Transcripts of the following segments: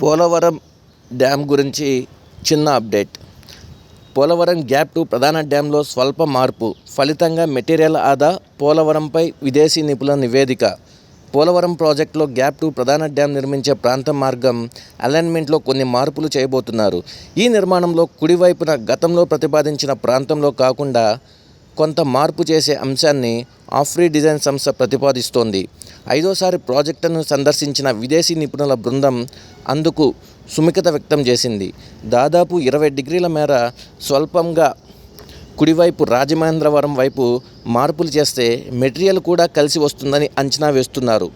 Polavaram dam గురించి చిన్న update. Polavaram gap to ప్రధాన డ్యాంలో స్వల్ప మార్పు ఫలితంగా మెటీరియల్ ఆదా పోలవరంపై విదేశీ నిపుణుల నివేదిక. పోలవరం ప్రాజెక్టులో గ్యాప్ టు ప్రధాన డ్యాం నిర్మించే ప్రాంత మార్గం అలైన్మెంట్లో కొన్ని మార్పులు చేయబోతున్నారు. ఈ నిర్మాణంలో కుడివైపున గతంలో ప్రతిపాదించిన ప్రాంతంలో కాకుండా కొంత మార్పు చేసే అంశాన్ని ఆఫ్రీ డిజైన్ సంస్థ ప్రతిపాదిస్తోంది. ఐదోసారి ప్రాజెక్టును సందర్శించిన విదేశీ నిపుణుల బృందం అందుకు సుముఖత వ్యక్తం చేసింది. దాదాపు ఇరవై డిగ్రీల మేర స్వల్పంగా కుడివైపు రాజమహేంద్రవరం వైపు మార్పులు చేస్తే మెటీరియల్ కూడా కలిసి వస్తుందని అంచనా వేస్తున్నారు.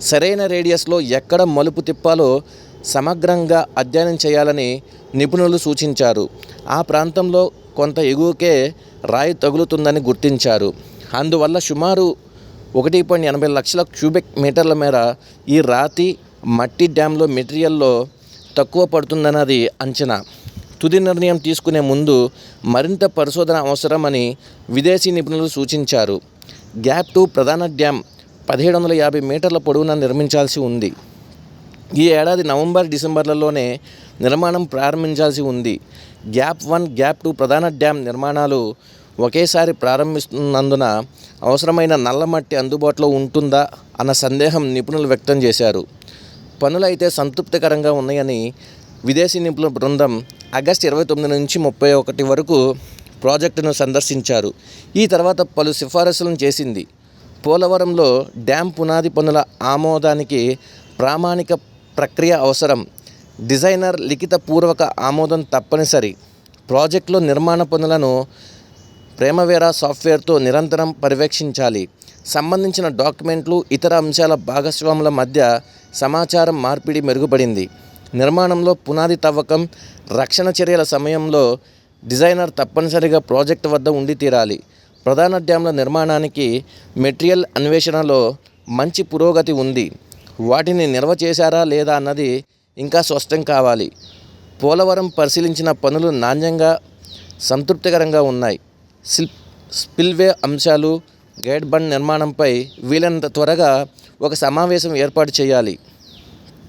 సరైన రేడియస్లో ఎక్కడ మలుపు తిప్పాలో సమగ్రంగా అధ్యయనం చేయాలని నిపుణులు సూచించారు. ఆ ప్రాంతంలో కొంత ఎగువకే రాయి తగులుతుందని గుర్తించారు. అందువల్ల సుమారు ఒకటి పాయింట్ ఎనభై లక్షల క్యూబిక్ మీటర్ల మేర ఈ రాతి మట్టి డ్యామ్లో మెటీరియల్లో తక్కువ పడుతుందన్నది అంచనా. తుది నిర్ణయం తీసుకునే ముందు మరింత పరిశోధన అవసరమని విదేశీ నిపుణులు సూచించారు. గ్యాప్ టు ప్రధాన డ్యామ్ పదిహేడు వందల యాభై మీటర్ల పొడవున నిర్మించాల్సి ఉంది. ఈ ఏడాది నవంబర్ డిసెంబర్లలోనే నిర్మాణం ప్రారంభించాల్సి ఉంది. గ్యాప్ వన్ గ్యాప్ టూ ప్రధాన డ్యామ్ నిర్మాణాలు ఒకేసారి ప్రారంభిస్తున్నందున అవసరమైన నల్లమట్టి అందుబాటులో ఉంటుందా అన్న సందేహం నిపుణులు వ్యక్తం చేశారు. పనులు అయితే సంతృప్తికరంగా ఉన్నాయని విదేశీ నిపుణుల బృందం ఆగస్టు ఇరవై తొమ్మిది నుంచి ముప్పై ఒకటి వరకు ప్రాజెక్టును సందర్శించారు. ఈ తర్వాత పలు సిఫారసులను చేసింది. పోలవరంలో డ్యాం పునాది పనుల ఆమోదానికి ప్రామాణిక ప్రక్రియ అవసరం. డిజైనర్ లిఖితపూర్వక ఆమోదం తప్పనిసరి. ప్రాజెక్టులో నిర్మాణ పనులను ప్రేమవేరా సాఫ్ట్వేర్తో నిరంతరం పర్యవేక్షించాలి. సంబంధించిన డాక్యుమెంట్లు ఇతర అంశాల భాగస్వాముల మధ్య సమాచారం మార్పిడి మెరుగుపడింది. నిర్మాణంలో పునాది తవ్వకం రక్షణ చర్యల సమయంలో డిజైనర్ తప్పనిసరిగా ప్రాజెక్ట్ వద్ద ఉండి తీరాలి. ప్రధాన డ్యాంల నిర్మాణానికి మెటీరియల్ అన్వేషణలో మంచి పురోగతి ఉంది. వాటిని నిల్వ చేశారా లేదా అన్నది ఇంకా స్పష్టం కావాలి. పోలవరం పరిశీలించిన పనులు నాణ్యంగా సంతృప్తికరంగా ఉన్నాయి. సిల్ స్పిల్వే అంశాలు గైడ్ బండ్ నిర్మాణంపై వీలైనంత త్వరగా ఒక సమావేశం ఏర్పాటు చేయాలి.